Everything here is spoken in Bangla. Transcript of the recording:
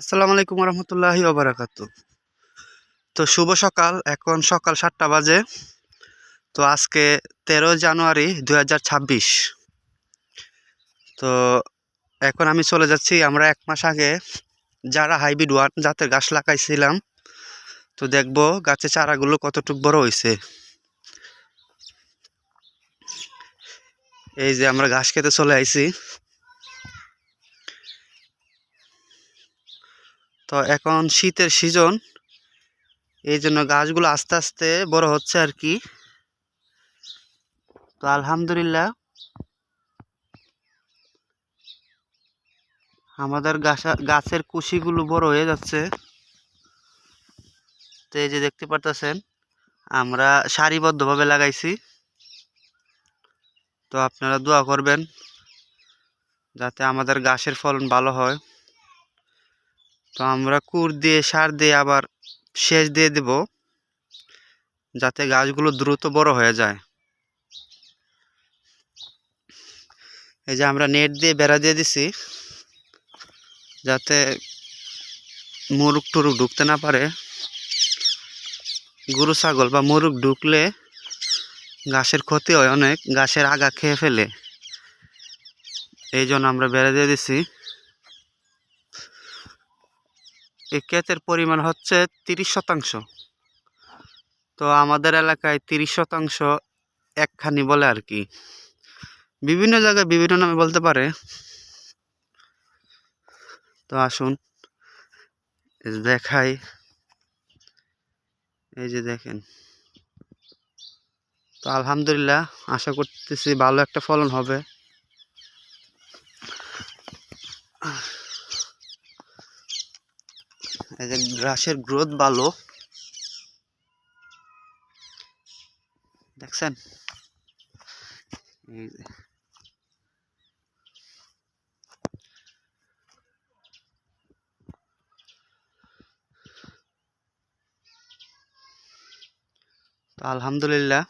আসসালামু আলাইকুম রহমতুল্লাহি ওবরাকাত। তো শুভ সকাল, এখন সকাল সাতটা বাজে। তো আজকে তেরো জানুয়ারি দু হাজার ছাব্বিশ। তো এখন আমি চলে যাচ্ছি, আমরা এক মাস আগে যারা হাইব্রিড ওয়ান জাতের গাছ লাগাইছিলাম, তো দেখব গাছের চারাগুলো কতটুকু বড় হয়েছে এই যে আমরা ঘাস খেতে চলে আইছি। তো এখন শীতের সিজন এই জন্য গাছগুলো আস্তে আস্তে বড় হচ্ছে আর কি। তো আলহামদুলিল্লাহ, আমাদের গাছা গাছের কুশিগুলো বড় হয়ে যাচ্ছে। তো এই যে দেখতে পারতেছেন, আমরা সারিবদ্ধভাবে লাগাইছি। তো আপনারা দোয়া করবেন, যাতে আমাদের গাছের ফলন ভালো হয়। তো আমরা কুর দিয়ে, সার দিয়ে আবার সেচ দিয়ে দেব যাতে গাছগুলো দ্রুত বড় হয়ে যায়। এই যে আমরা নেট দিয়ে বেড়া দিয়ে দিছি যাতে মুরুগ টুরুক ঢুকতে না পারে। গরু, ছাগল বা মুরুগ ঢুকলে গাছের ক্ষতি হয় অনেক, গাছের আগা খেয়ে ফেলে। এই জন্য আমরা বেড়া দিয়ে দিছি। এই ক্ষেতের পরিমাণ হচ্ছে তিরিশ শতাংশ। তো আমাদের এলাকায় তিরিশ শতাংশ একখানি বলে আর কি। বিভিন্ন জায়গায় বিভিন্ন নামে বলতে পারে। তো আসুন দেখাই। এই যে দেখেন। তো আলহামদুলিল্লাহ, আশা করতেছি ভালো একটা ফলন হবে। এই যে ঘাসের গ্রোথ ভালো। দেখছেন? এই যে। তো আলহামদুলিল্লাহ।